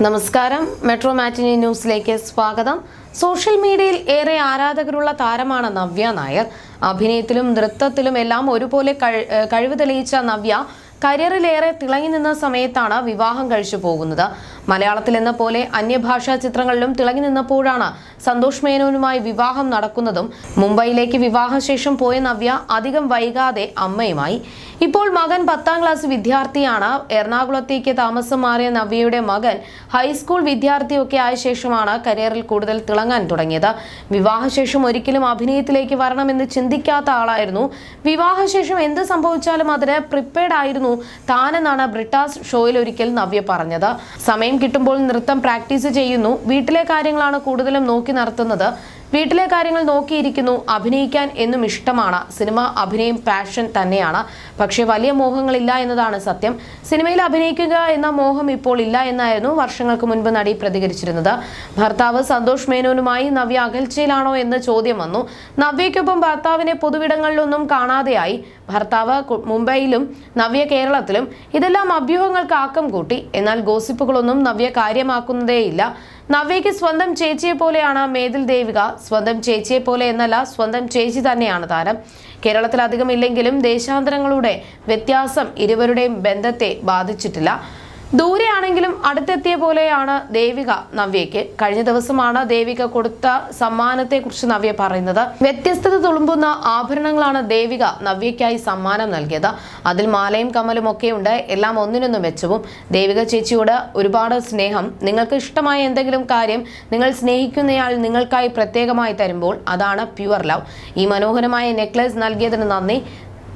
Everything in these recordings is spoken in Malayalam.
നമസ്കാരം. മെട്രോ മാറ്റിനി ന്യൂസിലേക്ക് സ്വാഗതം. സോഷ്യൽ മീഡിയയിൽ ഏറെ ആരാധകരുള്ള താരമാണ് നവ്യ നായർ. അഭിനയത്തിലും നൃത്തത്തിലും എല്ലാം ഒരുപോലെ കഴി- കഴിവ് തെളിയിച്ച നവ്യ കരിയറിലേറെ തിളങ്ങി നിന്ന സമയത്താണ് വിവാഹം കഴിച്ചു പോകുന്നത്. മലയാളത്തിൽ എന്ന പോലെ അന്യഭാഷാ ചിത്രങ്ങളിലും തിളങ്ങി നിന്നപ്പോഴാണ് സന്തോഷ് മേനോനുമായി വിവാഹം നടക്കുന്നതും മുംബൈയിലേക്ക് വിവാഹശേഷം പോയ നവ്യ അധികം വൈകാതെ അമ്മയുമായി. ഇപ്പോൾ മകൻ പത്താം ക്ലാസ് വിദ്യാർത്ഥിയാണ്. എറണാകുളത്തേക്ക് താമസം മാറിയ നവ്യയുടെ മകൻ ഹൈസ്കൂൾ വിദ്യാർത്ഥിയൊക്കെ ആയ ശേഷമാണ് കരിയറിൽ കൂടുതൽ തിളങ്ങാൻ തുടങ്ങിയത്. വിവാഹശേഷം ഒരിക്കലും അഭിനയത്തിലേക്ക് വരണമെന്ന് ചിന്തിക്കാത്ത ആളായിരുന്നു. വിവാഹശേഷം എന്ത് സംഭവിച്ചാലും അതിന് പ്രിപ്പയർഡ് ആയിരുന്നു താനെന്നാണ് ബ്രിട്ടാസ് ഷോയിൽ ഒരിക്കൽ നവ്യ പറഞ്ഞത്. സമയം കിട്ടുമ്പോൾ നൃത്തം പ്രാക്ടീസ് ചെയ്യുന്നു. വീട്ടിലെ കാര്യങ്ങളാണ് കൂടുതലും നടത്തുന്നത്. വീട്ടിലെ കാര്യങ്ങൾ നോക്കിയിരിക്കുന്നു. അഭിനയിക്കാൻ എന്നും ഇഷ്ടമാണ്. സിനിമ അഭിനയം പാഷൻ തന്നെയാണ്. പക്ഷേ വലിയ മോഹങ്ങളില്ല എന്നതാണ് സത്യം. സിനിമയിൽ അഭിനയിക്കുക എന്ന മോഹം ഇപ്പോൾ ഇല്ല എന്നായിരുന്നു വർഷങ്ങൾക്ക് മുൻപ് നടി പ്രതികരിച്ചിരുന്നത്. ഭർത്താവ് സന്തോഷ് മേനോനുമായി നവ്യ അകൽച്ചയിലാണോ എന്ന് ചോദ്യം വന്നു. നവ്യയ്ക്കൊപ്പം ഭർത്താവിനെ പൊതുവിടങ്ങളിലൊന്നും കാണാതെയായി. ഭർത്താവ് മുംബൈയിലും നവ്യ കേരളത്തിലും. ഇതെല്ലാം അഭ്യൂഹങ്ങൾക്ക് ആക്കം കൂട്ടി. എന്നാൽ ഗോസിപ്പുകളൊന്നും നവ്യ കാര്യമാക്കുന്നതേയില്ല. നവ്യയ്ക്ക് സ്വന്തം ചേച്ചിയെ പോലെയാണ് മേതിൽ ദേവിക. സ്വന്തം ചേച്ചിയെ പോലെ എന്നല്ല സ്വന്തം ചേച്ചി തന്നെയാണ് താരം. കേരളത്തിൽ അധികം ഇല്ലെങ്കിലും ദേശാന്തരങ്ങളുടെ വ്യത്യാസം ഇരുവരുടെയും ബന്ധത്തെ ബാധിച്ചിട്ടില്ല. ദൂരെയാണെങ്കിലും അടുത്തെത്തിയ പോലെയാണ് ദേവിക നവ്യയ്ക്ക്. കഴിഞ്ഞ ദിവസമാണ് ദേവിക കൊടുത്ത സമ്മാനത്തെക്കുറിച്ച് നവ്യ പറയുന്നത്. വ്യത്യസ്തത തുളുമ്പുന്ന ആഭരണങ്ങളാണ് ദേവിക നവ്യയ്ക്കായി സമ്മാനം നൽകിയത്. അതിൽ മാലയും കമലും ഒക്കെ ഉണ്ട്. എല്ലാം ഒന്നിനൊന്നും മെച്ചവും. ദേവിക ചേച്ചിയോട് ഒരുപാട് സ്നേഹം. നിങ്ങൾക്ക് ഇഷ്ടമായ എന്തെങ്കിലും കാര്യം നിങ്ങൾ സ്നേഹിക്കുന്നയാൾ നിങ്ങൾക്കായി പ്രത്യേകമായി തരുമ്പോൾ അതാണ് പ്യുവർ ലവ്. ഈ മനോഹരമായ നെക്ലസ് നൽകിയതിന് നന്ദി.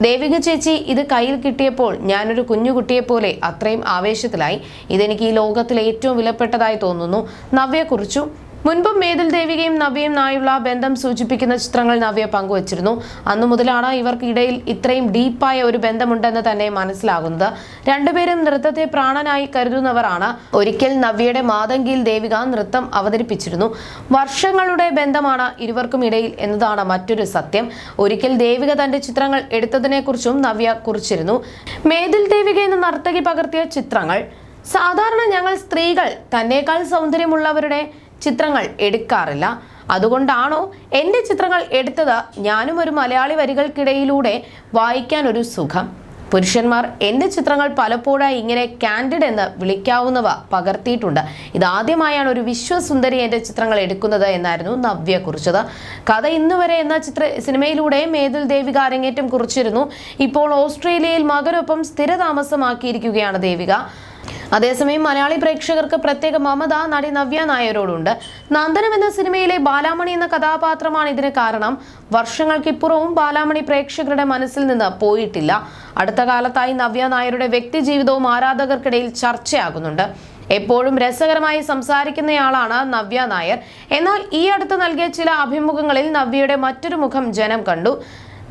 ദേവിക ചേച്ചി ഇത് കയ്യിൽ കിട്ടിയപ്പോൾ ഞാനൊരു കുഞ്ഞു കുട്ടിയെപ്പോലെ അത്രയും ആവേശത്തിലായി. ഇതെനിക്ക് ഈ ലോകത്തിൽ ഏറ്റവും വിലപ്പെട്ടതായി തോന്നുന്നു. നവ്യ കുറിച്ചു മുൻപും മേതിൽ ദേവികയും നവ്യയും നായുള്ള ബന്ധം സൂചിപ്പിക്കുന്ന ചിത്രങ്ങൾ നവ്യ പങ്കുവച്ചിരുന്നു. അന്നു മുതലാണ് ഇവർക്കിടയിൽ ഇത്രയും ഡീപ്പായ ഒരു ബന്ധമുണ്ടെന്ന് തന്നെ മനസ്സിലാകുന്നത്. രണ്ടുപേരും നൃത്തത്തെ പ്രാണനായി കരുതുന്നവരാണ്. ഒരിക്കൽ നവ്യയുടെ മാതങ്കിയിൽ ദേവിക നൃത്തം അവതരിപ്പിച്ചിരുന്നു. വർഷങ്ങളുടെ ബന്ധമാണ് ഇരുവർക്കും ഇടയിൽ എന്നതാണ് മറ്റൊരു സത്യം. ഒരിക്കൽ ദേവിക തന്റെ ചിത്രങ്ങൾ എടുത്തതിനെക്കുറിച്ചും നവ്യ കുറിച്ചിരുന്നു. മേതിൽ ദേവിക എന്ന നർത്തകി പകർത്തിയ ചിത്രങ്ങൾ സാധാരണ ഞങ്ങൾ സ്ത്രീകൾ തന്നെക്കാൾ സൗന്ദര്യമുള്ളവരുടെ ചിത്രങ്ങൾ എടുക്കാറില്ല. അതുകൊണ്ടാണോ എന്റെ ചിത്രങ്ങൾ എടുത്തത്? ഞാനും ഒരു മലയാളി വരികൾക്കിടയിലൂടെ വായിക്കാൻ ഒരു സുഖം. പുരുഷന്മാർ എന്റെ ചിത്രങ്ങൾ പലപ്പോഴായി ഇങ്ങനെ കാൻഡിഡ് എന്ന് വിളിക്കാവുന്നവ പകർത്തിയിട്ടുണ്ട്. ഇതാദ്യമായാണ് ഒരു വിശ്വസുന്ദരി എന്റെ ചിത്രങ്ങൾ എടുക്കുന്നത് എന്നായിരുന്നു നവ്യ കുറിച്ചത്. കഥ ഇന്ന് വരെ എന്ന ചിത്ര സിനിമയിലൂടെ മേതിൽ ദേവിക അരങ്ങേറ്റം കുറിച്ചിരുന്നു. ഇപ്പോൾ ഓസ്ട്രേലിയയിൽ മകനൊപ്പം സ്ഥിരതാമസമാക്കിയിരിക്കുകയാണ് ദേവിക. അതേസമയം മലയാളി പ്രേക്ഷകർക്ക് പ്രത്യേക മമത നടി നവ്യ നായരോടുണ്ട്. നന്ദനം എന്ന സിനിമയിലെ ബാലാമണി എന്ന കഥാപാത്രമാണ് ഇതിന് കാരണം. വർഷങ്ങൾക്കിപ്പുറവും ബാലാമണി പ്രേക്ഷകരുടെ മനസ്സിൽ നിന്ന് പോയിട്ടില്ല. അടുത്ത കാലത്തായി നവ്യ നായരുടെ വ്യക്തിജീവിതവും ആരാധകർക്കിടയിൽ ചർച്ചയാകുന്നുണ്ട്. എപ്പോഴും രസകരമായി സംസാരിക്കുന്നയാളാണ് നവ്യ നായർ. എന്നാൽ ഈ അടുത്ത് നൽകിയ ചില അഭിമുഖങ്ങളിൽ നവ്യയുടെ മറ്റൊരു മുഖം ജനം കണ്ടു.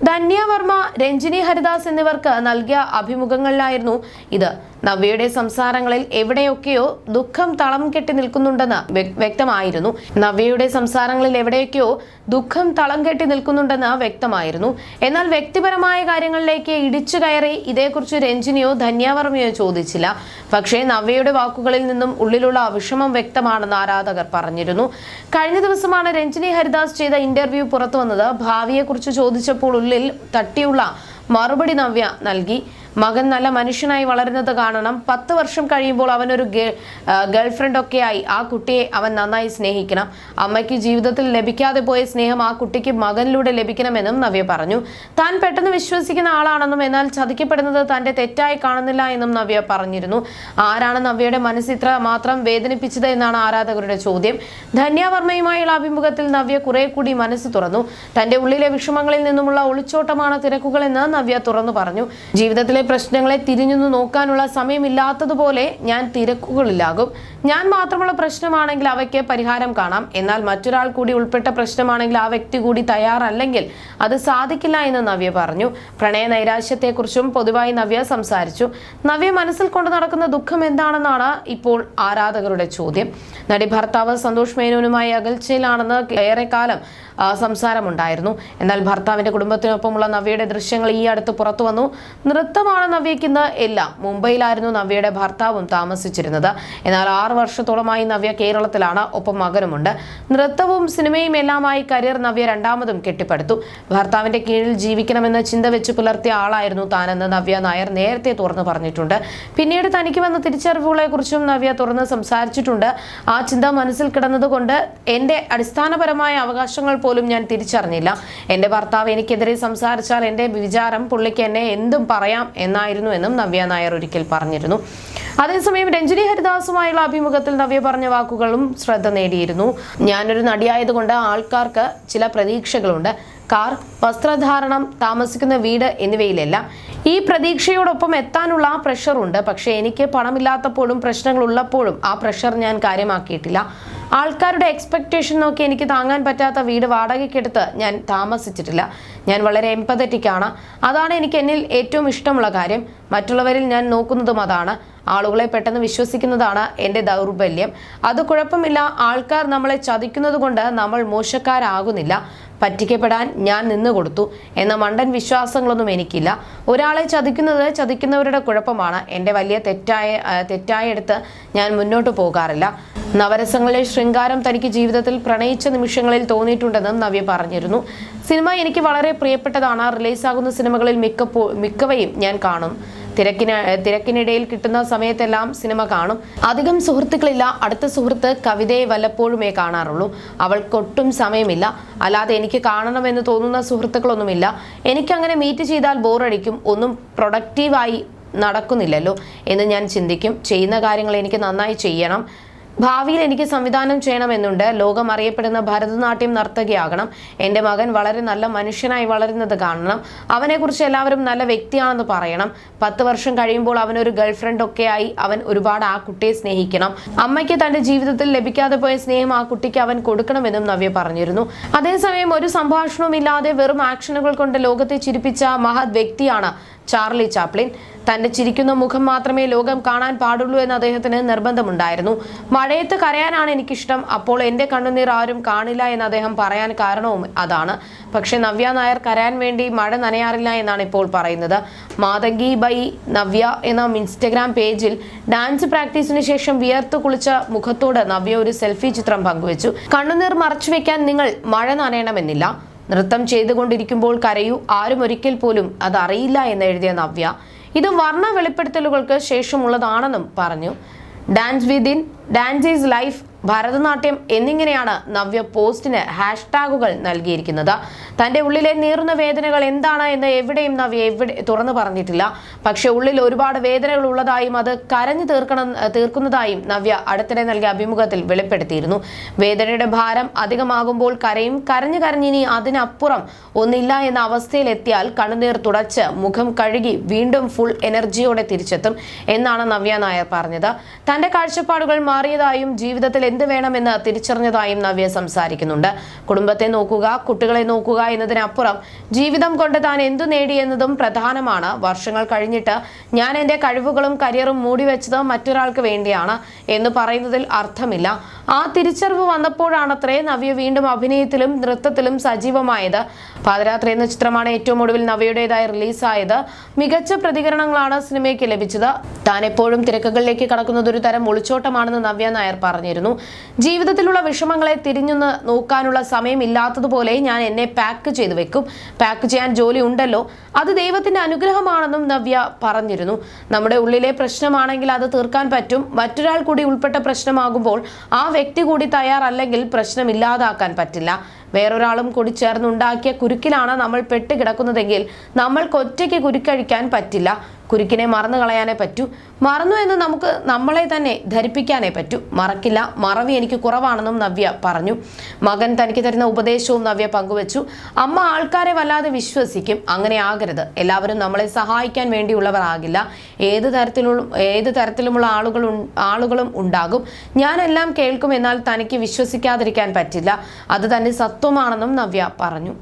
ധന്യ വർമ്മ രഞ്ജിനി ഹരിദാസ് എന്നിവർക്ക് നൽകിയ അഭിമുഖങ്ങളിലായിരുന്നു ഇത്. നവ്യയുടെ സംസാരങ്ങളിൽ എവിടെയൊക്കെയോ ദുഃഖം തളം കെട്ടി നിൽക്കുന്നുണ്ടെന്ന് വ്യക്തമായിരുന്നു. നവ്യയുടെ സംസാരങ്ങളിൽ എവിടെയൊക്കെയോ ദുഃഖം തളം കെട്ടി നിൽക്കുന്നുണ്ടെന്ന് വ്യക്തമായിരുന്നു. എന്നാൽ വ്യക്തിപരമായ കാര്യങ്ങളിലേക്ക് ഇടിച്ചു കയറി ഇതേക്കുറിച്ച് രഞ്ജിനിയോ ധന്യാവർമ്മയോ ചോദിച്ചില്ല. പക്ഷേ നവ്യയുടെ വാക്കുകളിൽ നിന്നും ഉള്ളിലുള്ള അവിഷമം വ്യക്തമാണെന്ന് ആരാധകർ പറഞ്ഞിരുന്നു. കഴിഞ്ഞ ദിവസമാണ് രഞ്ജിനി ഹരിദാസ് ചെയ്ത ഇന്റർവ്യൂ പുറത്തു വന്നത് ഭാവിയെക്കുറിച്ച് ചോദിച്ചപ്പോൾ ഉള്ളിൽ തട്ടിയുള്ള മറുപടി നവ്യ നൽകി. മകൻ നല്ല മനുഷ്യനായി വളരുന്നത് കാണണം. പത്ത് വർഷം കഴിയുമ്പോൾ അവനൊരു ഗേൾഫ്രണ്ട് ഒക്കെ ആയി ആ കുട്ടിയെ അവൻ നന്നായി സ്നേഹിക്കണം. അമ്മയ്ക്ക് ജീവിതത്തിൽ ലഭിക്കാതെ പോയ സ്നേഹം ആ കുട്ടിക്ക് മകനിലൂടെ ലഭിക്കണമെന്നും നവ്യ പറഞ്ഞു. താൻ പെട്ടെന്ന് വിശ്വസിക്കുന്ന ആളാണെന്നും എന്നാൽ ചതിക്കപ്പെടുന്നത് തന്റെ തെറ്റായി കാണുന്നില്ല എന്നും നവ്യ പറഞ്ഞിരുന്നു. ആരാണ് നവ്യയുടെ മനസ്സ് ഇത്ര മാത്രം വേദനിപ്പിച്ചത് എന്നാണ് ആരാധകരുടെ ചോദ്യം. ധന്യാവർമ്മയുമായുള്ള അഭിമുഖത്തിൽ നവ്യ കുറെ കൂടി മനസ്സ് തുറന്നു. തന്റെ ഉള്ളിലെ വിഷമങ്ങളിൽ നിന്നുമുള്ള ഒളിച്ചോട്ടമാണ് തിരക്കുകൾ എന്ന് നവ്യ തുറന്നു പറഞ്ഞു. ജീവിതത്തിലെ പ്രശ്നങ്ങളെ തിരിഞ്ഞു നോക്കാനുള്ള സമയമില്ലാത്തതുപോലെ ഞാൻ തിരക്കുകളിലാകും. ഞാൻ മാത്രമുള്ള പ്രശ്നമാണെങ്കിൽ അവയ്ക്ക് പരിഹാരം കാണാം. എന്നാൽ മറ്റൊരാൾ കൂടി ഉൾപ്പെട്ട പ്രശ്നമാണെങ്കിൽ ആ വ്യക്തി കൂടി തയ്യാറല്ലെങ്കിൽ അത് സാധിക്കില്ല എന്ന് നവ്യ പറഞ്ഞു. പ്രണയ നൈരാശ്യത്തെക്കുറിച്ചും പൊതുവായി നവ്യ സംസാരിച്ചു. നവ്യ മനസ്സിൽ കൊണ്ട് നടക്കുന്ന ദുഃഖം എന്താണെന്നാണ് ഇപ്പോൾ ആരാധകരുടെ ചോദ്യം. നടി ഭർത്താവ് സന്തോഷ് മേനോനുമായി അകൽച്ചയിലാണെന്ന് ഏറെക്കാലം സംസാരമുണ്ടായിരുന്നു. എന്നാൽ ഭർത്താവിന്റെ കുടുംബത്തിനൊപ്പമുള്ള നവ്യയുടെ ദൃശ്യങ്ങൾ ഈ അടുത്ത് പുറത്തു വന്നു. നൃത്തമാണ് നവ്യയ്ക്ക് എല്ലാം. മുംബൈയിലായിരുന്നു നവ്യയുടെ ഭർത്താവും താമസിച്ചിരുന്നത്. എന്നാൽ ആറ് വർഷത്തോളമായി നവ്യ കേരളത്തിലാണ്. ഒപ്പം മകനുമുണ്ട്. നൃത്തവും സിനിമയും എല്ലാമായി കരിയർ നവ്യ രണ്ടാമതും കെട്ടിപ്പടുത്തു. ഭർത്താവിന്റെ കീഴിൽ ജീവിക്കണമെന്ന ചിന്ത വെച്ച് പുലർത്തിയ ആളായിരുന്നു താനെന്ന് നവ്യ നായർ നേരത്തെ തുറന്നു പറഞ്ഞിട്ടുണ്ട്. പിന്നീട് തനിക്ക് വന്ന തിരിച്ചറിവുകളെ കുറിച്ചും നവ്യ തുറന്ന് സംസാരിച്ചിട്ടുണ്ട്. ആ ചിന്ത മനസ്സിൽ കിടന്നതുകൊണ്ട് എന്റെ അടിസ്ഥാനപരമായ അവകാശങ്ങൾ പോലും ഞാൻ തിരിച്ചറിഞ്ഞില്ല. എന്റെ ഭർത്താവ് എനിക്കെതിരെ സംസാരിച്ചാൽ എന്റെ വിചാരം പുള്ളിക്ക് എന്നെ എന്തും പറയാം എന്നായിരുന്നു എന്നും നവ്യ നായർ ഒരിക്കൽ പറഞ്ഞിരുന്നു. അതേസമയം രഞ്ജിനി ഹരിദാസുമായുള്ള അഭിമുഖത്തിൽ നവ്യ പറഞ്ഞ വാക്കുകളും ശ്രദ്ധ നേടിയിരുന്നു. ഞാനൊരു നടിയായതുകൊണ്ട് ആൾക്കാർക്ക് ചില പ്രതീക്ഷകളുണ്ട്. കാർ വസ്ത്രധാരണം താമസിക്കുന്ന വീട് എന്നിവയിലെല്ലാം ഈ പ്രതീക്ഷയോടൊപ്പം എത്താനുള്ള ആ പ്രഷറുണ്ട്. പക്ഷേ എനിക്ക് പണമില്ലാത്തപ്പോഴും പ്രശ്നങ്ങൾ ഉള്ളപ്പോഴും ആ പ്രഷർ ഞാൻ കാര്യമാക്കിയിട്ടില്ല. ആൾക്കാരുടെ എക്സ്പെക്റ്റേഷൻ നോക്കി എനിക്ക് താങ്ങാൻ പറ്റാത്ത വീട് വാടകയ്ക്കെടുത്ത് ഞാൻ താമസിച്ചിട്ടില്ല. ഞാൻ വളരെ എംപതറ്റിക്കാണ് അതാണ് എനിക്ക് എന്നിൽ ഏറ്റവും ഇഷ്ടമുള്ള കാര്യം. മറ്റുള്ളവരിൽ ഞാൻ നോക്കുന്നതും അതാണ്. ആളുകളെ പെട്ടെന്ന് വിശ്വസിക്കുന്നതാണ് എന്റെ ദൗർബല്യം. അത് കുഴപ്പമില്ല. ആൾക്കാർ നമ്മളെ ചതിക്കുന്നത് കൊണ്ട് നമ്മൾ മോശക്കാരാകുന്നില്ല. പറ്റിക്കപ്പെടാൻ ഞാൻ നിന്ന് കൊടുത്തു. എന്ന മണ്ടൻ വിശ്വാസങ്ങളൊന്നും എനിക്കില്ല. ഒരാളെ ചതിക്കുന്നത് ചതിക്കുന്നവരുടെ കുഴപ്പമാണ്. എന്റെ വലിയ തെറ്റായ തെറ്റായ തെറ്റായെടുത്ത് ഞാൻ മുന്നോട്ട് പോകാറില്ല. നവരസങ്ങളിലെ ശൃംഗാരം തനിക്ക് ജീവിതത്തിൽ പ്രണയിച്ച നിമിഷങ്ങളിൽ തോന്നിയിട്ടുണ്ടെന്നും നവ്യ പറഞ്ഞിരുന്നു. സിനിമ എനിക്ക് വളരെ പ്രിയപ്പെട്ടതാണ്. റിലീസാകുന്ന സിനിമകളിൽ മിക്കപ്പോ മിക്കവയും ഞാൻ കാണും. തിരക്കിന് തിരക്കിനിടയിൽ കിട്ടുന്ന സമയത്തെല്ലാം സിനിമ കാണും. അധികം സുഹൃത്തുക്കളില്ല. അടുത്ത സുഹൃത്ത് കവിതയെ വല്ലപ്പോഴുമേ കാണാറുള്ളൂ. അവൾക്കൊട്ടും സമയമില്ല. അല്ലാതെ എനിക്ക് കാണണമെന്ന് തോന്നുന്ന സുഹൃത്തുക്കളൊന്നുമില്ല. എനിക്കങ്ങനെ മീറ്റ് ചെയ്താൽ ബോറടിക്കും. ഒന്നും പ്രൊഡക്റ്റീവായി നടക്കുന്നില്ലല്ലോ എന്ന് ഞാൻ ചിന്തിക്കും. ചെയ്യുന്ന കാര്യങ്ങൾ എനിക്ക് നന്നായി ചെയ്യണം. ഭാവിയിൽ എനിക്ക് സംവിധാനം ചെയ്യണമെന്നുണ്ട്. ലോകം അറിയപ്പെടുന്ന ഭരതനാട്യം നർത്തകിയാകണം. എന്റെ മകൻ വളരെ നല്ല മനുഷ്യനായി വളരുന്നത് കാണണം. അവനെക്കുറിച്ച് എല്ലാവരും നല്ല വ്യക്തിയാണെന്ന് പറയണം. പത്ത് വർഷം കഴിയുമ്പോൾ അവനൊരു ഗേൾ ഫ്രണ്ട് ഒക്കെ ആയി അവൻ ഒരുപാട് ആ കുട്ടിയെ സ്നേഹിക്കണം. അമ്മയ്ക്ക് തന്റെ ജീവിതത്തിൽ ലഭിക്കാതെ പോയ സ്നേഹം ആ കുട്ടിക്ക് അവൻ കൊടുക്കണമെന്നും നവ്യ പറഞ്ഞിരുന്നു. അതേസമയം ഒരു സംഭാഷണവും ഇല്ലാതെ വെറും ആക്ഷനുകൾ കൊണ്ട് ലോകത്തെ ചിരിപ്പിച്ച മഹത് വ്യക്തിയാണ് ചാർലി ചാപ്ലിൻ. തന്റെ ചിരിക്കുന്ന മുഖം മാത്രമേ ലോകം കാണാൻ പാടുള്ളൂ എന്ന് അദ്ദേഹത്തിന് നിർബന്ധമുണ്ടായിരുന്നു. മഴയത്ത് കരയാനാണ് എനിക്കിഷ്ടം. അപ്പോൾ എന്റെ കണ്ണുനീർ ആരും കാണില്ല എന്ന് അദ്ദേഹം പറയാൻ കാരണവും അതാണ്. പക്ഷെ നവ്യ നായർ കരയാൻ വേണ്ടി മഴ നനയാറില്ല എന്നാണ് ഇപ്പോൾ പറയുന്നത്. മാതങ്കി ബൈ നവ്യ എന്ന ഇൻസ്റ്റഗ്രാം പേജിൽ ഡാൻസ് പ്രാക്ടീസിന് ശേഷം വിയർത്ത് കുളിച്ച മുഖത്തോട് നവ്യ ഒരു സെൽഫി ചിത്രം പങ്കുവച്ചു. കണ്ണുനീർ മറച്ചു വെക്കാൻ നിങ്ങൾ മഴ നനയണമെന്നില്ല. നൃത്തം ചെയ്തുകൊണ്ടിരിക്കുമ്പോൾ കരയൂ. ആരും ഒരിക്കൽ പോലും അത് അറിയില്ല എന്ന് എഴുതിയ നവ്യ ഇത് വർണ വെളിപ്പെടുത്തലുകൾക്ക് ശേഷമുള്ളതാണെന്നും പറഞ്ഞു. Dance within dance is life Bharatanatyam എന്നിങ്ങനെയാണ് നവ്യ പോസ്റ്റിന് ഹാഷ്ടാഗുകൾ നൽകിയിരിക്കുന്നത്. തന്റെ ഉള്ളിലെ നീറുന്ന വേദനകൾ എന്താണ് എന്ന് എവിടെയും നവ്യ എവിടെ തുറന്നു പറഞ്ഞിട്ടില്ല. പക്ഷെ ഉള്ളിൽ ഒരുപാട് വേദനകൾ ഉള്ളതായും അത് കരഞ്ഞു തീർക്കണം തീർക്കുന്നതായും നവ്യ അടുത്തിടെ നൽകിയ അഭിമുഖത്തിൽ വെളിപ്പെടുത്തിയിരുന്നു. വേദനയുടെ ഭാരം അധികമാകുമ്പോൾ കരയും കരഞ്ഞു കരഞ്ഞിനി അതിനപ്പുറം ഒന്നില്ല എന്ന അവസ്ഥയിലെത്തിയാൽ കണ്ണുനീർ തുടച്ച് മുഖം കഴുകി വീണ്ടും ഫുൾ എനർജിയോടെ തിരിച്ചെത്തും എന്നാണ് നവ്യ നായർ പറഞ്ഞത്. തന്റെ കാഴ്ചപ്പാടുകൾ മാറിയതായും ജീവിതത്തിൽ എന്ത് വേണമെന്ന് തിരിച്ചറിഞ്ഞതായും നവ്യ സംസാരിക്കുന്നുണ്ട്. കുടുംബത്തെ നോക്കുക കുട്ടികളെ നോക്കുക എന്നതിനപ്പുറം ജീവിതം കൊണ്ട് താൻ എന്തു നേടിയെന്നതും പ്രധാനമാണ്. വർഷങ്ങൾ കഴിഞ്ഞിട്ട് ഞാൻ എന്റെ കഴിവുകളും കരിയറും മൂടി മൂടിവെച്ചത് മറ്റൊരാൾക്ക് വേണ്ടിയാണ് എന്ന് പറയുന്നതിൽ അർത്ഥമില്ല. ആ തിരിച്ചറിവ് വന്നപ്പോഴാണത്രേ നവ്യ വീണ്ടും അഭിനയത്തിലും നൃത്തത്തിലും സജീവമായത്. പാദരാത്രി എന്ന ചിത്രമാണ് ഏറ്റവും ഒടുവിൽ നവയുടേതായി റിലീസായത്. മികച്ച പ്രതികരണങ്ങളാണ് സിനിമയ്ക്ക് ലഭിച്ചത്. താൻ എപ്പോഴും തിരക്കുകളിലേക്ക് കടക്കുന്നത് ഒരു തരം ഒളിച്ചോട്ടമാണെന്ന് നവ്യ നായർ പറഞ്ഞിരുന്നു. ജീവിതത്തിലുള്ള വിഷമങ്ങളെ തിരിഞ്ഞൊന്ന് നോക്കാനുള്ള സമയമില്ലാത്തതുപോലെ ഞാൻ എന്നെ പാക്ക് ചെയ്തു വെക്കും. പാക്ക് ചെയ്യാൻ ജോലി ഉണ്ടല്ലോ. അത് ദൈവത്തിന്റെ അനുഗ്രഹമാണെന്നും നവ്യ പറഞ്ഞിരുന്നു. നമ്മുടെ ഉള്ളിലെ പ്രശ്നമാണെങ്കിൽ അത് തീർക്കാൻ പറ്റും. മറ്റൊരാൾ കൂടി ഉൾപ്പെട്ട പ്രശ്നമാകുമ്പോൾ ആ വ്യക്തി കൂടി തയ്യാറല്ലെങ്കിൽ പ്രശ്നം ഇല്ലാതാക്കാൻ പറ്റില്ല. വേറൊരാളും കൂടി ചേർന്നുണ്ടാക്കിയ കുരുക്കിലാണ് നമ്മൾ പെട്ട് കിടക്കുന്നതെങ്കിൽ നമ്മൾക്ക് ഒറ്റയ്ക്ക് കുരുക്കഴിക്കാൻ പറ്റില്ല. കുരുക്കിനെ മറന്നു കളയാനേ പറ്റൂ. മറന്നു എന്ന് നമുക്ക് നമ്മളെ തന്നെ ധരിപ്പിക്കാനേ പറ്റൂ. മറക്കില്ല. മറവി എനിക്ക് കുറവാണെന്നും നവ്യ പറഞ്ഞു. മകൻ തനിക്ക് തരുന്ന ഉപദേശവും നവ്യ പങ്കുവച്ചു. അമ്മ ആൾക്കാരെ വല്ലാതെ വിശ്വസിക്കും. അങ്ങനെ ആകരുത്. എല്ലാവരും നമ്മളെ സഹായിക്കാൻ വേണ്ടിയുള്ളവർ ആകില്ല. ഏത് തരത്തിലുള്ള ഏത് തരത്തിലുമുള്ള ആളുകൾ ആളുകളും ഉണ്ടാകും. ഞാനെല്ലാം കേൾക്കും എന്നാൽ തനിക്ക് വിശ്വസിക്കാതിരിക്കാൻ പറ്റില്ല. അത് തന്നെ സത്വമാണെന്നും നവ്യ പറഞ്ഞു.